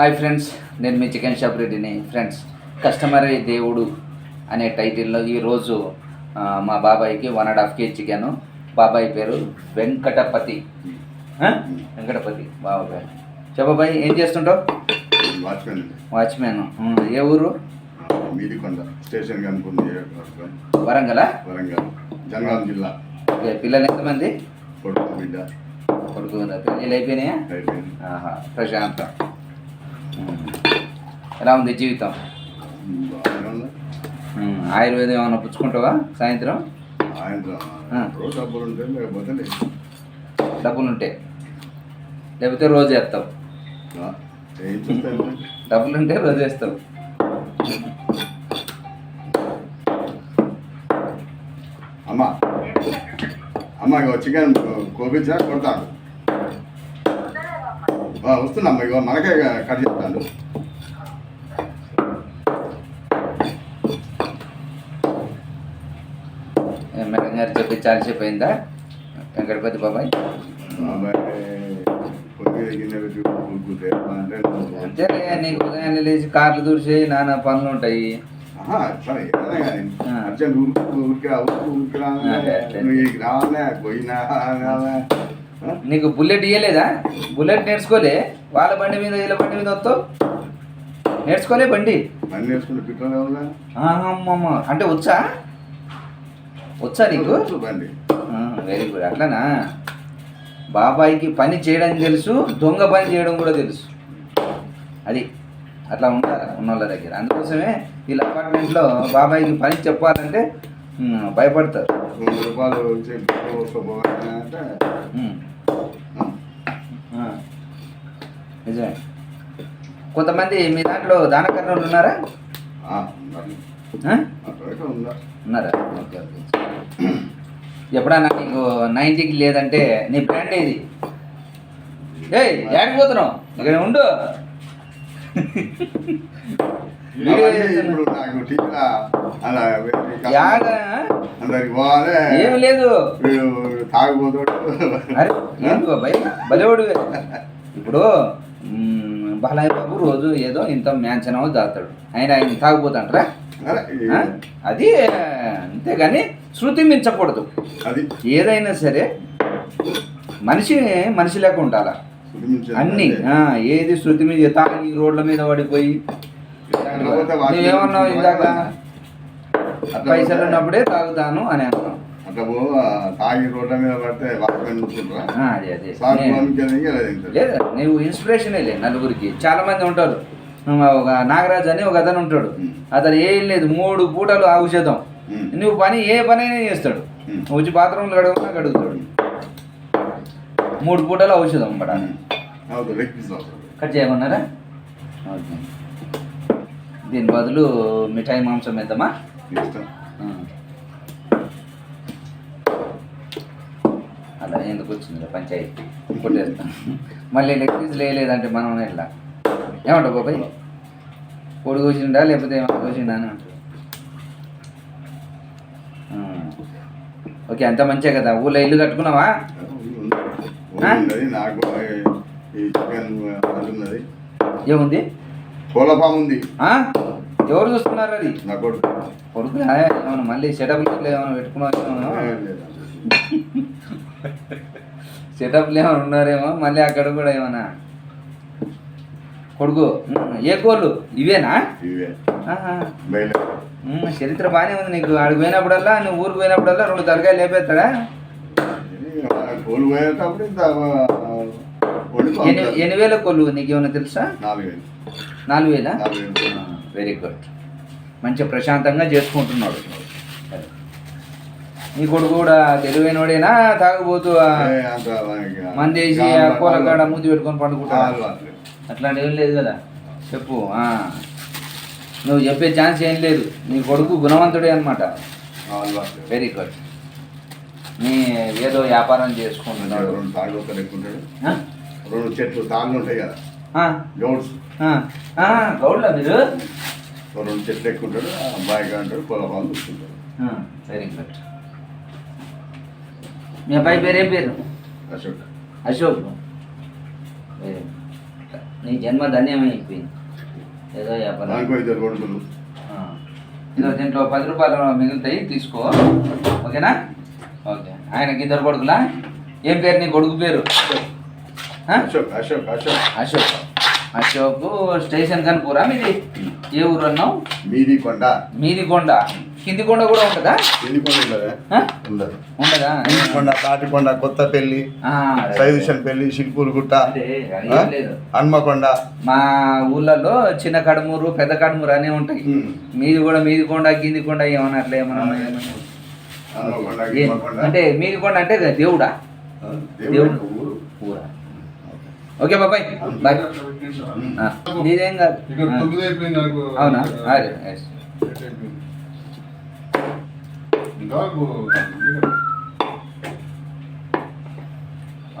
Hi friends నేను మీ chicken shop రెడ్డిని. ఫ్రెండ్స్ కస్టమరే దేవుడు అనే టైటిల్లో ఈరోజు మా బాబాయ్కి one and half KG chicken. బాబాయ్ పేరు వెంకటపతి? వెంకటపతి బాబా పేరు. చెప్పబాయ్ ఏం చేస్తుంటావు? వాచ్మెన్ వాచ్మ్యాన్ ఏ ఊరు? మీది కొండ స్టేషన్ కనుక్కుంది వరంగల్? వరంగల్ జనగాం జిల్లా. పిల్లలు ఎంతమంది? కొడుకు బిడ్డ. కొడుకు పెళ్ళిళ్ళు అయిపోయినాయా? అయిపోయింది ప్రశాంతం. ఎలా ఉంది జీవితం? ఆయుర్వేదం ఏమైనా పుచ్చుకుంటావా సాయంత్రం? డబ్బులు ఉంటే లేకపోతే రోజు వేస్తావు డబ్బులు ఉంటే రోజు వేస్తావు అమ్మ. అమ్మ ఇగో చికెన్ కోపించా కొడతాను ఆ, వస్తుందమ్మా ఇగో మనకే కట్ ఏ, మేడం గారు చెప్పి చాలాసేపు అయిందా వెంకటపతి బాబాయ్? అంతే నీకు ఉదయాన్నే లేచి కార్లు దూర్చేయి నానా పనులు ఉంటాయి? నీకు బుల్లెట్ ఇయ్యలేదా? బుల్లెట్ నేర్చుకోలే? వాళ్ళ బండి మీద వీళ్ళ బండి మీద వస్తావు? నేర్చుకోలే బండి. బండి వేసుకుంటే పెట్రోల్ అమ్మమ్మ అంటే వచ్చా? వచ్చా నీకు? బండి. Very good. అట్లానా? బాబాయికి పని చేయడం తెలుసు దొంగ పని చేయడం కూడా తెలుసు. అది అట్లా ఉంటారు ఉన్న వాళ్ళ దగ్గర. అందుకోసమే వీళ్ళ అపార్ట్మెంట్లో బాబాయికి పని చెప్పాలంటే భయపడతారు. రూపాయలు వచ్చి పెట్రోల్ పోసుకోపోవాలంటే అంటే ఉమ్, ఆ, ఆ, నిజమే. కొంతమంది మీ దాంట్లో దానకర్ణులు ఉన్నారా? ఉన్నారు. Okay okay. ఎప్పుడన్నా నీకు నైంటీకి లేదంటే నీ బ్రాండ్ ఏది? ఏయ్ ఏడికి పోతున్నావు. ఇక్కడ ఉండు. ఏమి లేదు. వీడు తాగిపోతాడు అరే ఏంటి బాబాయ్? బలేవాడు ఇప్పుడు బాలయ్య బాబు రోజు ఏదో ఇంత మ్యాన్షన్ దాతాడు. ఆయన ఆయన తాగిపోతాంటారా? అది అంతేగాని శృతి మించకూడదు. అది? ఏదైనా సరే మనిషి మనిషి లేక ఉండాలా? అన్ని ఏది శృతి మీద తాగి రోడ్ల మీద పడిపోయి? నువ్వేమన్నావు ఇందాక? పైసలు ఉన్నప్పుడే తాగుతాను అని అన్నావు. అట్లా తాగి రోడ్ల మీద పడితే నువ్వు ఇన్స్పిరేషనే నలుగురికి. చాలా మంది ఉంటారు. ఒక నాగరాజు అని ఒక అతను ఉంటాడు. అతను ఏం లేదు మూడు పూటలు ఔషధం ఉమ్. నువ్వు పని ఏ పనైనా చేస్తాడు. ఉమ్. నువ్వు వచ్చి బాత్రూంలో గడుగునా గడుగుతాడు మూడు పూటలు ఔషధం అవుతుంది కట్ చేయమన్నారా? ఓకే. దీని బదులు మిఠాయి మాంసం వేద్దామా? అలా ఎందుకు వచ్చింది పంచాయతీ? కొట్టేస్తాం మళ్ళీ పీస్ లేదంటే మనం ఎట్లా? ఏమంటావు బాబాయ్? పొడి కోసిండా లేకపోతే కోసిండా అని అంటారు. ఓకే అంత మంచిగా కదా. ఊళ్ళో ఇల్లు కట్టుకున్నావా? ఏముంది? ఉంది? ఎవరు చూస్తున్నారు అది? నా కొడుకు. కొడుకు ఏమైనా మళ్ళీ సెటప్ ఏమైనా లేదు. సెటప్లు ఏమైనా ఉన్నారేమో మళ్ళీ అక్కడ కూడా ఏమైనా. కొడుకు ఏ కోళ్ళు ఇవేనా? చరిత్ర బాగానే ఉంది నీకు. ఆడికి పోయినప్పుడల్లా నువ్వు ఊరికి పోయినప్పుడల్లా రెండు తలకాయలు లేపేస్తాడా? ఎన్ని వేల కోళ్ళు నీకు ఏమైనా తెలుసా నాలుగు వేలు? వెరీ గుడ్ మంచిగా ప్రశాంతంగా చేసుకుంటున్నాడు. నీ కొడుకు కూడా తెలివైనోడేనా? తాగుబోతూ ఆ మంది గాలి- కూల కాడ ముద్దు పెట్టుకొని పండుకుంటా గాలి వాడలేదు. అట్లాంటివి ఏం లేదు కదా. చెప్పు. నువ్వు చెప్పే ఛాన్స్ ఏం లేదు. నీ కొడుకు గుణవంతుడే అనమాట. వెరీ గుడ్ నీ ఏదో వ్యాపారం చేసుకుంటున్నాడు. రెండు ఉంటాడు. చెట్లు తాళ్ళు ఉంటాయి కదా. గౌడ్స్. గౌడ్లా మీరు? రెండు చెట్లు ఎక్కుంటాడు అంటాడు పొల పాలు చూసుకుంటాడు వెరీ గుడ్ మీ అబ్బాయి పేరు ఏం పేరు? అశోక్. అశోక్. నీ జన్మ ధన్యమైపోయింది ఏదో వ్యాపారం. ఇదో దీంట్లో పది రూపాయలు మిగులుతాయి తీసుకో. ఓకేనా? ఓకే. ఆయనకి ఇద్దరు కొడుకులా? ఏం పేరు నీ కొడుకు పేరు? అశోక్ అశోక్ అశోక్. అశోక్. అశోక్ స్టేషన్ కనుకూరా మీది? ఏ ఊరు అన్నావు? మీది కొండ మీది కొండ కింది కొండ కూడా ఉంటుందా? కొండ ఉండదా? ఉండదు. ఉండదా? కొండ తాటికొండ కొత్తపల్లి సైదుషన్ పెళ్ళి శిల్పూరు గుట్ట హన్మకొండ. మా ఊళ్ళల్లో చిన్న కడుమూరు పెద్ద కడుమూరు అనే ఉంటాయి. మీది కూడా మీది కొండ కింది కొండ ఏమన్నా? అట్లా ఏమన్నా. అంటే మీది కొండ అంటే దేవుడా? దేవుడు ఊరు. ఓకే బాబాయ్ బాయ్. నీదేం కాదు. అవునా? అదే నాకు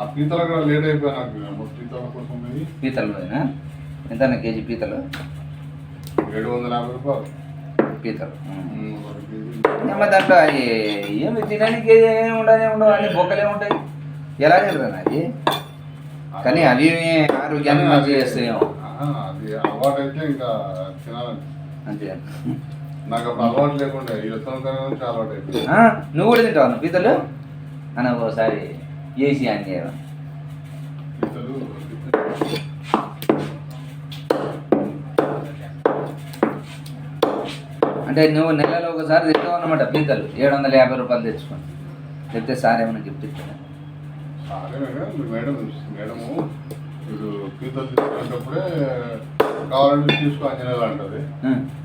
ఆ పీతలు కూడా లేట్ అయిపోయా నాకు. పీతల కోసం పీతలు ఎంత కేజీ పీతలు? ఏడు వందల యాభై రూపాయలు పీతలు దాంట్లో అవి ఏమి తినడానికి ఏమి ఉండనే ఉండవు అన్ని బొక్కలే ఉంటాయి. ఎలా తింటారు అది? కానీ అవి ఆరోగ్యాన్ని మంచిగా చేస్తాయేమో. అది అలవాటు అయితే ఇంకా తినాలని అంతే. నాకు అలవాటు లేకుండా ఈ రసం నుంచి అలవాటు అయిపోయింది ఆ, నువ్వు కూడా తింటావు అన్న పీతలు? అని ఒకసారి అన్ని పీతలు అంటే నువ్వు నెలలో ఒకసారి తింటావు అన్నమాట పీతలు. ఏడు వందల యాభై రూపాయలు తెచ్చుకొని. చెప్తే సార్ ఏమైనా గిఫ్ట్ ఇస్తాడా? అదే మేడం మేడం మేడము మీరు పీతలు తీసుకునేటప్పుడే కావాలంటే తీసుకో అంజనేయులు అంటది.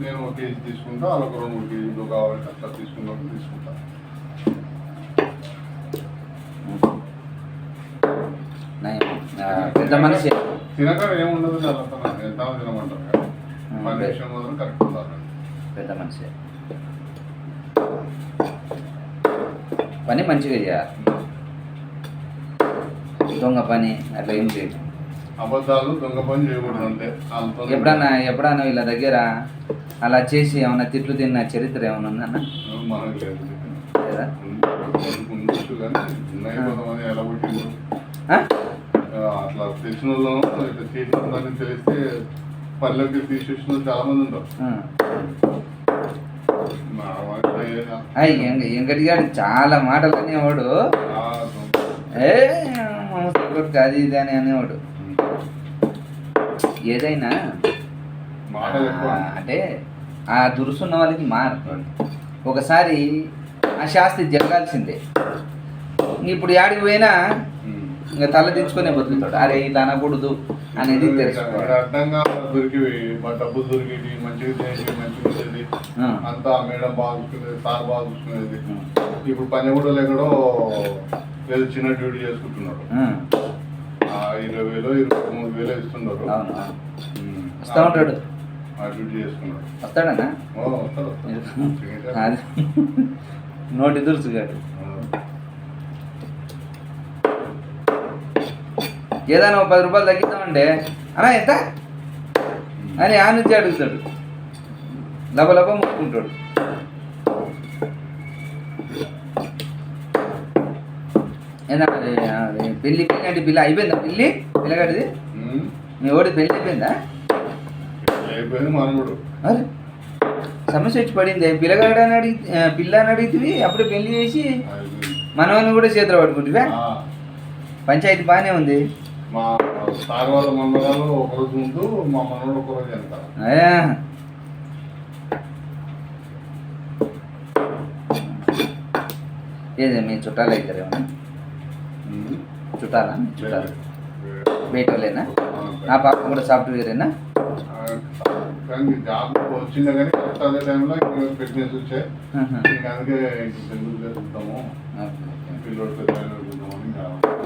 నేను ఒక కేజీ తీసుకుంటా అలా ఒక రెండు మూడు కేజీలు కావాలంటే అట్లా తీసుకున్నప్పుడు తీసుకుంటా. పెద్ద మనిషి. తినక ఏముండదు ఎంత తినమంటారు పని విషయం మాత్రం కరెక్ట్ ఉండాలి. పెద్ద మనిషి. పని మంచిగా చేయాలి. దొంగ పని అట్లా ఏం చేయదు అబద్ధాలు దొంగ పని చేయకూడదు అంతే ఎప్పుడన్నా ఎప్పుడన్నా వీళ్ళ దగ్గర అలా చేసి ఏమన్నా తిట్లు తిన్న చరిత్ర ఏమైనా ఉందన్న మనకు లేదు. లేదా? అట్లా తెలిసిన వాళ్ళు తెలిస్తే పల్లెకి తీసేసిన చాలా మంది ఉంటారు. ఎంగటిగాడు చాలా మాటలు అనేవాడు. ఏ మామూలు అది ఇది అని అనేవాడు. ఏదైనా అంటే ఆ దురుసున్న వాళ్ళకి మారు ఒకసారి ఆ శాస్తి జరగాల్సిందే. ఇప్పుడు యాడికి పోయినా. ఇంకా తల దించుకునే బతుకుతాడు. అరే ఇలా అనకూడదు అనేది తెలుసుకోవాలి. అంతా మేడం బాగా చూసుకునేది సార్ బాగా చూసుకునేది. ఇప్పుడు పని కూడా లేకడో చిన్న డ్యూటీ ఆ. ఇరవై వేలు ఇరవై మూడు వేలు ఇస్తున్నారు అవును. వస్తా ఉంటాడు ఓ. అది. నోటి దురుసు కాదు ఆ. ఏదైనా ఒక పది రూపాయలు తగ్గిద్దామంటే అన్నా ఎంత? అని ఆ నుంచి అడుగుతాడు. లబ లబ అది, అది పెళ్ళి అంటే పిల్ల అయిపోయిందా పెళ్ళి పిల్లగాడిది? ఉం. మీ ఓడి పెళ్ళి అయిపోయిందా? అరే సమస్య వచ్చి పడింది. పిల్లగాడు అని అడిగి పిల్ల అని అడిగితే అప్పుడే పెళ్ళి చేసి మనవని కూడా చేతిలో పట్టుకుంటువే? పంచాయతీ బాగానే ఉంది. మా సార్ వాళ్ళ ముందు మా మనోడు ఒక రోజు వెనక అయ్యా. ఏది మీ చుట్టాలు అవుతారు ఏమన్నా. చుట్టాలా? చుట్టాలు. బయట వాళ్ళేనా ఆ ఆ, పాప కూడా సాఫ్ట్వేరేనా కానీ జాబ్ వచ్చిందే అదే టైంలో వచ్చాయి. అందుకే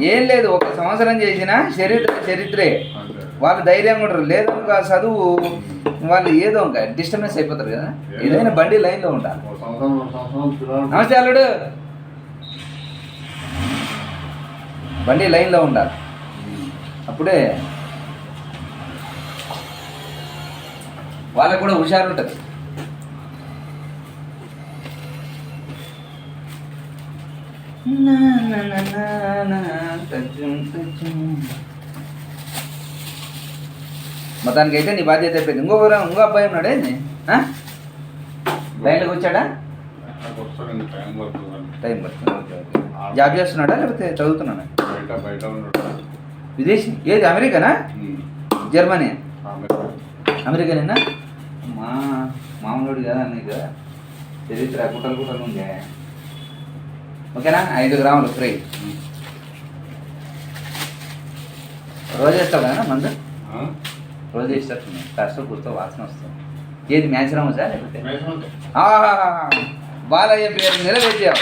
ఏం లేదు ఒక సంవత్సరం చేసిన చరిత్ర చరిత్రే. వాళ్ళు ధైర్యంగా ఉంటారు. లేదు చదువు వాళ్ళు ఏదో ఇంకా డిస్టర్బెన్స్ అయిపోతారు కదా. ఏదైనా బండి లైన్లో ఉండాలి. పిల్లలు నమస్తే అల్లుడు. బండి లైన్లో ఉండాలి. అప్పుడే వాళ్ళకు కూడా హుషారు ఉంటుంది. మొత్తానికి అయితే నీ బాధ్యత అయిపోయింది. ఇంకొక ఇంకో అబ్బాయి ఉన్నాడే లైన్లోకి వచ్చాడా? టైం పడుతుంది. జాబ్ చేస్తున్నాడా లేకపోతే చదువుతున్నాడా? బయట బయట ఉన్నాడు. విదేశీ? ఏది అమెరికానా. జర్మనీ? అమెరికానేనా? మా మామూలుడు కదా నీకు? చరిత్ర కుటలు కుటలు ఉండే. ఓకేనా? ఐదు గ్రాములు ఫ్రీ. రోజు వేస్తావు కదా మందు? రోజు వేసేటట్టు కాస్త కూర్చో వాసన వస్తుంది. ఏది మ్యాచ్ రామోసా లేకపోతే బాలయ్య పేరు నిలబెట్టావు.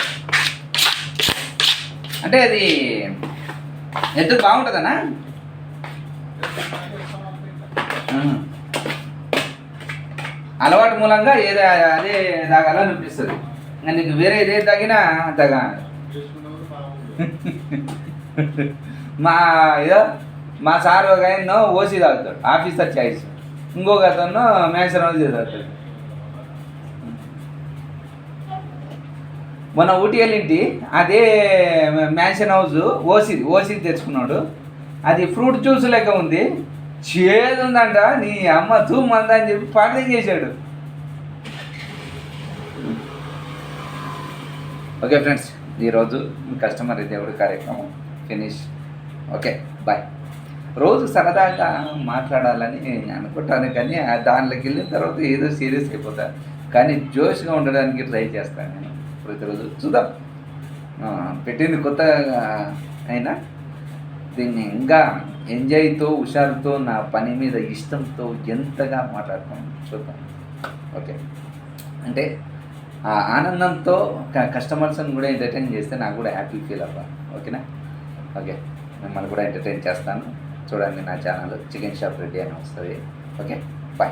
అంటే అది ఎద్దు బాగుంటుందనా అలవాటు మూలంగా ఏదో అదే తాగాలనిపిస్తుంది ఇంకా నీకు వేరే ఏది తాగినా తగ మా ఏదో మా సార్ ఒక ఆయన ఓసీ తాగుతాడు. Officer choice. ఇంకొక అతను మ్యాక్స్ తాగుతాడు. మొన్న ఊటీ వెళ్ళింటి అదే మ్యాన్షన్ హౌస్ ఓసీ ఓసీ తెచ్చుకున్నాడు. అది ఫ్రూట్ జ్యూస్ లెక్క ఉంది. చేదు ఉందంట నీ అమ్మ తూ మంద అని చెప్పి పాఠం చేశాడు. ఓకే ఫ్రెండ్స్ ఈరోజు కస్టమర్ దేవుడు కార్యక్రమం ఫినిష్? Okay bye. రోజు సరదాగా మాట్లాడాలని అనుకుంటాను కానీ దానిలోకి వెళ్ళిన తర్వాత ఏదో సీరియస్ అయిపోతా. కానీ జోష్గా ఉండడానికి ట్రై చేస్తాను నేను. ప్రతిరోజు చూద్దాం. పెట్టింది కొత్త అయినా? దీన్ని ఇంకా ఎంజాయ్తో హుషారుతో నా పని మీద ఇష్టంతో ఎంతగా మాట్లాడతాం చూద్దాం. ఓకే. అంటే ఆ ఆనందంతో కస్టమర్స్ని కూడా ఎంటర్టైన్ చేస్తే నాకు కూడా హ్యాపీ ఫీల్ అవ్వాలి ఓకేనా? ఓకే. మిమ్మల్ని కూడా ఎంటర్టైన్ చేస్తాను. చూడండి నా ఛానల్ చికెన్ షాప్ రెడీ అని వస్తుంది. ఓకే. బాయ్.